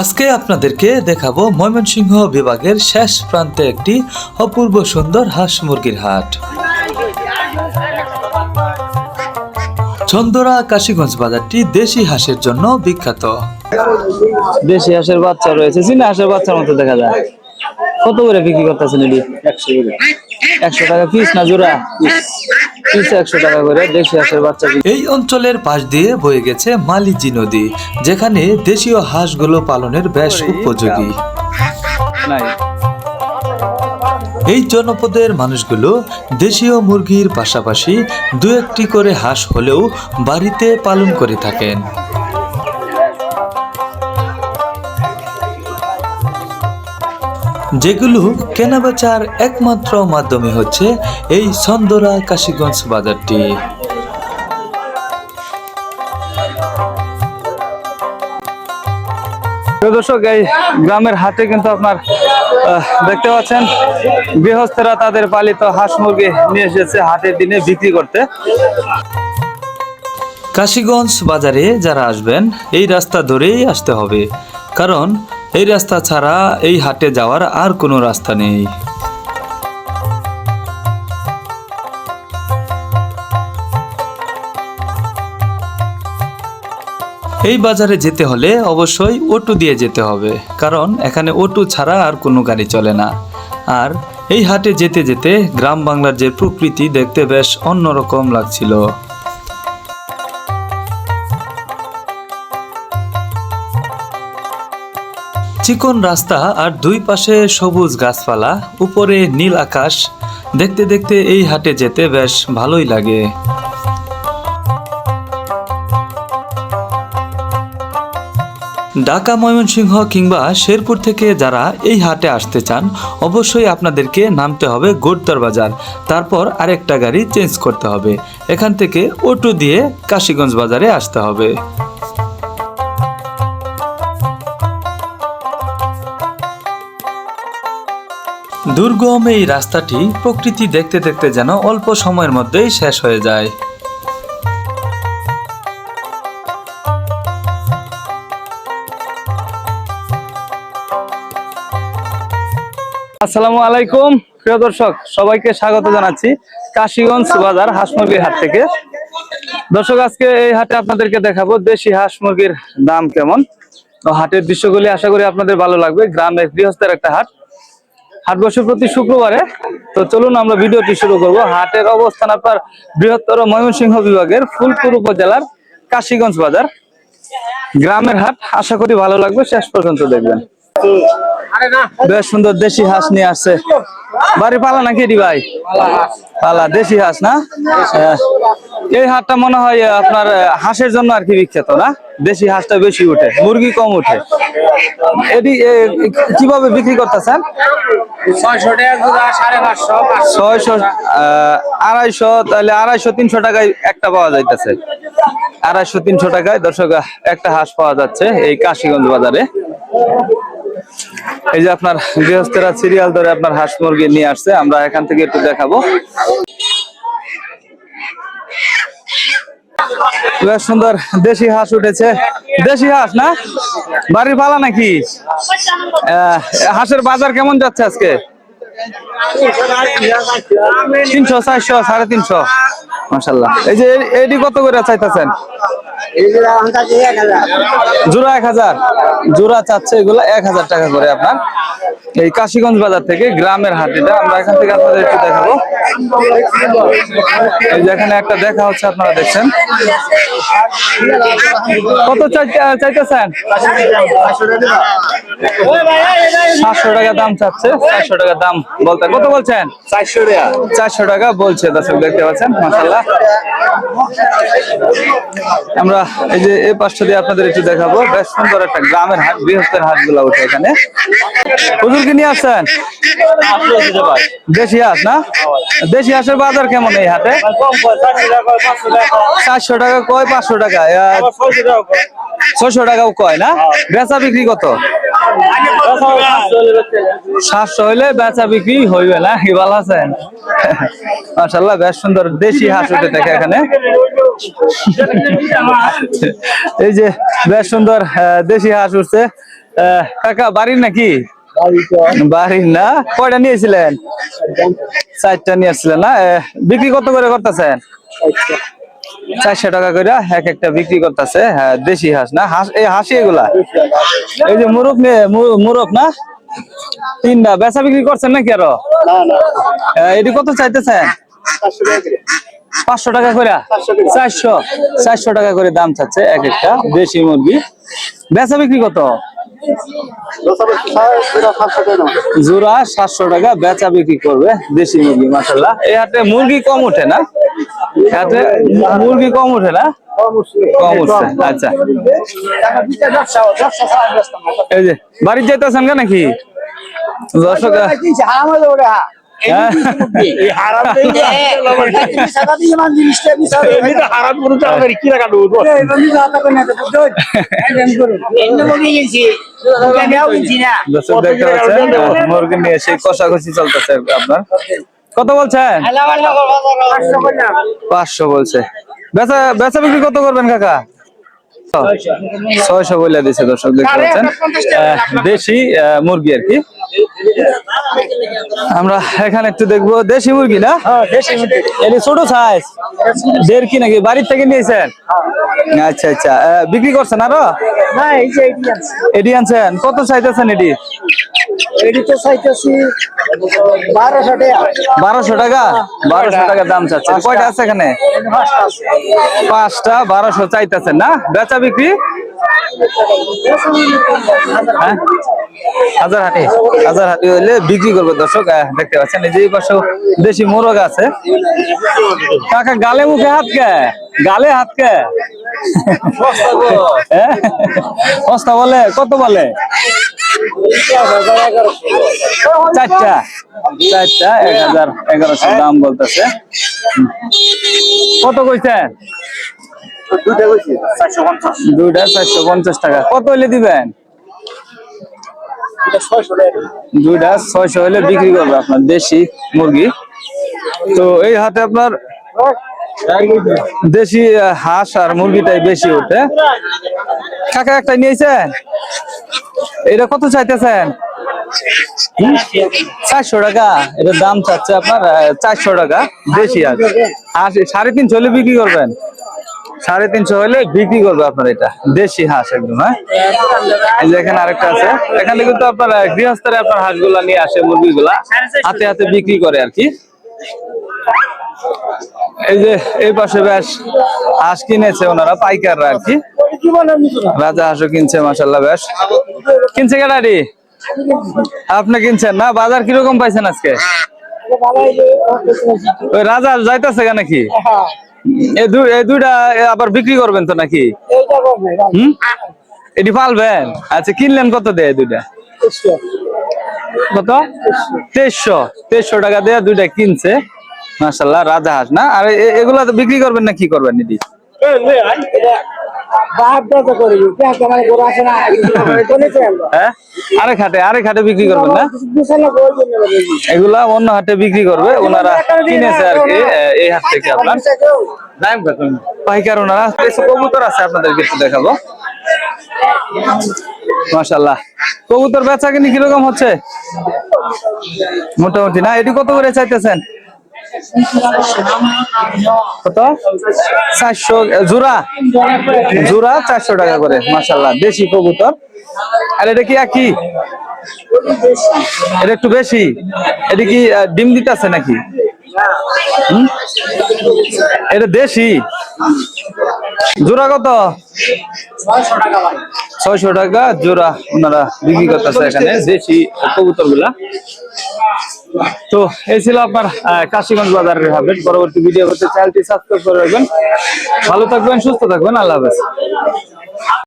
আজকে আপনাদেরকে দেখাবো ময়মনসিংহ বিভাগের শেষ প্রান্তে একটি অপূর্ব সুন্দর হাঁস মুরগির হাট। চন্দরা কাশীগঞ্জ বাজারটি দেশি হাঁসের জন্য বিখ্যাত। দেশি হাঁসের বাচ্চা রয়েছে, চীনা হাঁসের বাচ্চার মতো দেখা যায়। কত করে বিক্রি করতেছেন এটি? একশো টাকা পিস না জোড়া? পিস একশো টাকা করে দেশি হাঁসের বাচ্চা এই অঞ্চলের পাশ দিয়ে বয়ে গেছে মালিজি নদী যেখানে দেশীয় হাঁসগুলো পালনের বেশ উপযোগী। নাই এই জনপদের মানুষগুলো দেশীয় মুরগির পাশাপাশি দু একটি করে হাঁস হলেও বাড়িতে পালন করে থাকেন। যেগুলো কেনাবেচার একমাত্র মাধ্যমে হচ্ছে এই সন্দরা কাশীগঞ্জ বাজারটি। দর্শক এই গ্রামের হাটে কিন্তু আপনার দেখতে পাচ্ছেন গৃহস্থরা তাদের পালিত হাঁস মুরগি নিয়ে এসেছে হাটের দিনে বিক্রি করতে। কাশীগঞ্জ বাজারে যারা আসবেন এই রাস্তা ধরেই আসতে হবে। কারণ এই রাস্তা ছাড়া এই হাটে যাওয়ার আর কোনো রাস্তা নেই। এই বাজারে যেতে হলে অবশ্যই অটো দিয়ে যেতে হবে, কারণ এখানে অটো ছাড়া আর কোনো গাড়ি চলে না। আর এই হাটে যেতে যেতে গ্রাম বাংলার যে প্রকৃতি দেখতে বেশ অন্যরকম লাগছিল। চিকন রাস্তা আর দুই পাশে সবুজ গাছপালা, উপরে নীল আকাশ, দেখতে দেখতে এই হাটে যেতে বেশ ভালোই লাগে। ঢাকা, ময়মনসিংহ কিংবা শেরপুর থেকে যারা এই হাটে আসতে চান, অবশ্যই আপনাদেরকে নামতে হবে গোড়তর বাজার। তারপর আরেকটা গাড়ি চেঞ্জ করতে হবে। এখান থেকে অটো দিয়ে কাশীগঞ্জ বাজারে আসতে হবে। দুর্গম এই রাস্তাটি প্রকৃতি দেখতে দেখতে যেন অল্প সময়ের মধ্যেই শেষ হয়ে যায়। আসসালামু আলাইকুম, প্রিয় দর্শক, সবাইকে স্বাগত জানাচ্ছি কাশীগঞ্জ বাজার হাঁস মুরগির হাট থেকে। দর্শক, আজকে এই হাটে আপনাদেরকে দেখাবো দেশি হাঁস মুরগির দাম কেমন। হাটের দৃশ্যগুলি আশা করি আপনাদের ভালো লাগবে। গ্রামের গৃহস্থের একটা হাট। হাট বসে প্রতি শুক্রবারে। তো চলুন আমরা ভিডিওটি শুরু করব। হাটের অবস্থান আপনার বৃহত্তর ময়মনসিংহ বিভাগের ফুলপুর উপজেলার কাশীগঞ্জ বাজার। গ্রামের হাট, আশা করি ভালো লাগবে। শেষ পর্যন্ত দেখবেন। বেশ সুন্দর দেশি হাঁস নিয়ে আসছে। বাড়ি পালা নাকি রে ভাই? পালা দেশি হাঁস না? হ্যাঁ। এই হাটটা মনে হয় আপনার হাঁসের জন্য আর কি বিখ্যাত না? দেশি হাঁসটা বেশি উঠে মুরগি কম উঠে। এটি কীভাবে বিক্রি করতেছেন? ছয়শো আড়াইশো তাহলে আড়াইশো তিনশো টাকায় একটা পাওয়া যাইতেছে। আড়াইশো তিনশো টাকায় দর্শক একটা হাঁস পাওয়া যাচ্ছে এই কাশীগঞ্জ বাজারে। এই যে আপনার গৃহস্থেরা সিরিয়াল ধরে আপনার হাঁস মুরগি নিয়ে আসছে, আমরা এখান থেকে একটু দেখাবো। বেশ সুন্দর দেশি হাঁস উঠেছে। দেশি হাঁস না? বাড়ির পালা নাকি? হাঁসের বাজার কেমন যাচ্ছে আজকে? তিনশো, চারশো, সাড়ে তিনশো। মাসাল্লাহ এই যে এটি কত করে চাইতেছেন? জোড়া এক হাজার। জোড়া চাচ্ছে এগুলো এক হাজার টাকা করে আপনার। এই কাশীগঞ্জ বাজার থেকে গ্রামের হাট। এটা আমরা এখান থেকে আপনাদের একটু দেখাবো। এই যে এখানে একটা দেখা হচ্ছে আপনারা দেখছেন। কত চাইতে- চাইতেছেন? সাতশো টাকা দাম চাচ্ছে। চারশো টাকা দাম বলতে কত বলছেন? চারশো টাকা। চারশো টাকা বলছে দর্শক দেখতে পাচ্ছেন মাসাল্লাহ আমরা এই যে এই পাশটা দিয়ে আপনাদের একটু দেখাবো। বেশ সুন্দর একটা গ্রামের হাট বৃহত্তর হাটগুলা উঠে এখানে। কি নিয়ে আসছেন? দেশি হাঁস না? দেশি হাঁসের বাজার কেমন এই কম চারশো টাকা কয়, পাঁচশো টাকা? ছয়শো টাকাও কয় না? বেচা বিক্রি কত? সাতশো হইলে বেচা বিক্রি হইবে না? কি ভালো আছেন? মাসাল্লাহ বেশ সুন্দর দেশি হাঁস উঠে দেখে এখানে। এই যে বেশ সুন্দর দেশি হাঁস উঠছে। কাকা, বাড়ির নাকি? বাড়ির না? কয়টা নিয়েছিলেন চারটা নিয়ে আসছিলেন না? বিক্রি কত করে করতেছেন? চারশো টাকা করে এক একটা বিক্রি করতেছে। হ্যাঁ দেশি হাঁস না? হাঁস এই হাসি এগুলা? এই যে মুরগ মুরগ না? তিনটা। বেচা বিক্রি করছেন নাকি আরও? এটি কত চাইতেছেন? পাঁচশো টাকা করে। চারশো। চারশো টাকা করে দাম চাচ্ছে এক একটা দেশি মুরগি। বেচা বিক্রি কত? জোড়া সাতশো টাকা বেচা বিক্রি করবে দেশি মুরগি মাসাল্লাহ এই হাটে মুরগি কম ওঠে না? হাটে মুরগি কম ওঠে না? কম উঠছে। আচ্ছা। এই যে বাড়ির যাইতেছেন নাকি? দর্শক হ্যাঁ। মুরগি নিয়ে সেই কষাকষি চলতেছে আপনার কত বলছেন পাঁচশো বলছে বেচা বেচা বিক্রি কত করবেন কাকা ছয়শো বলে দিছে দর্শক দেখতে পাচ্ছেন আহ, দেশি আহ, মুরগি আর কি আমরা এখানে একটু দেখব দেশি মুরগি না? এটি ছোট সাইজ দেড় কি নাকি? বাড়ির থেকে নিয়েছেন? আচ্ছা আচ্ছা। আহ, বিক্রি করছেন আরও? এটি আনছেন। কত চাইতেছেন এটি? বারোশো টাকা। বারোশো টাকা? দাম কয়টা আছে এখানে? পাঁচটা বারোশো চাইতেছেন না? বেচা বিক্রি হ্যাঁ? হাজার হাটি হাজার হাটি হইলে বিক্রি করবে দর্শক দেখতে পাচ্ছেন এই যে পাশেও দেশি মোরগ আছে। কাকা গালে মুখে হাত কে? গালে হাত কে? হ্যাঁ? সস্তা বলে কত বলে? চারটা। চারটা এক হাজার এগারোশো দাম বলতেছে। কত কইছেন দুইটা চারশো পঞ্চাশ টাকা। কত হইলে দিবেন? দুইটা ছয়শো হলে বিক্রি করবে আপনার দেশি মুরগি। তো এই হাতে আপনার দেশি হাঁস আর মুরগিটাই বেশি ওঠে কাকা একটা নিয়েছেন? এটা কত চাইতেছেন? চারশো টাকা। এটার দাম চাচ্ছে আপনার চারশো টাকা, দেশি হাঁস, সাড়ে তিনশো হলে বিক্রি করবেন। সাড়ে তিনশো হলে বিক্রি করবে আপনার এটা। দেশি হাঁস একদম হ্যাঁ? এই যে এখানে আরেকটা আছে। এখানে কিন্তু আপনার গৃহস্থরে আপনার হাঁসগুলা নিয়ে আসে, মুরগিগুলা। হাতে হাতে বিক্রি করে আর কি। এই যে এই পাশে বেশ হাঁস কিনেছে ওনারা, পাইকাররা আর কি। রাজা হাঁসও কিনছে মাসাল্লাহ বেশ। কিনছে কেডারি আপনি কিনছেন না? বাজার কীরকম পাইছেন আজকে? ওই রাজা যাইতেছে কেন নাকি এই দুই এই দুইটা আবার বিক্রি করবেন তো নাকি? হুম? এটি পালবেন আচ্ছা কিনলেন কত দেয় দুইটা? কত? তেইশশো। তেইশশো টাকা দেয়া দুইটা কিনছে। মাসাল্লাহ রাজা হাঁস না? আর এগুলা তো বিক্রি করবেন না কি করবেন দিদি হ্যাঁ আপনার। পাইকার কবুতর আছে আপনাদেরকে একটু দেখাবো। মাশাল্লাহ কবুতর বেচা কিনি কীরকম হচ্ছে? মোটামুটি না? এটি কত করে চাইতেছেন? কত? চারশো জোড়া? জোড়া চারশো টাকা করে মাশাল্লাহ দেশি কবুতর। আর এটা কি একই? এটা একটু বেশি। এটা কি ডিম দিতেছে নাকি? এটা দেশি? জোড়া কত? ছয়শো টাকা, জোড়া ওনারা বিক্রি করতেছে এখানে, দেশি কবুতরগুলা তো এই ছিল আপনার কাশীগঞ্জ বাজারের আপডেট পরবর্তী ভিডিও করতে চ্যানেলটি সাবস্ক্রাইব করে রাখবেন। ভালো থাকবেন, সুস্থ থাকবেন। আল্লাহ হাফেজ।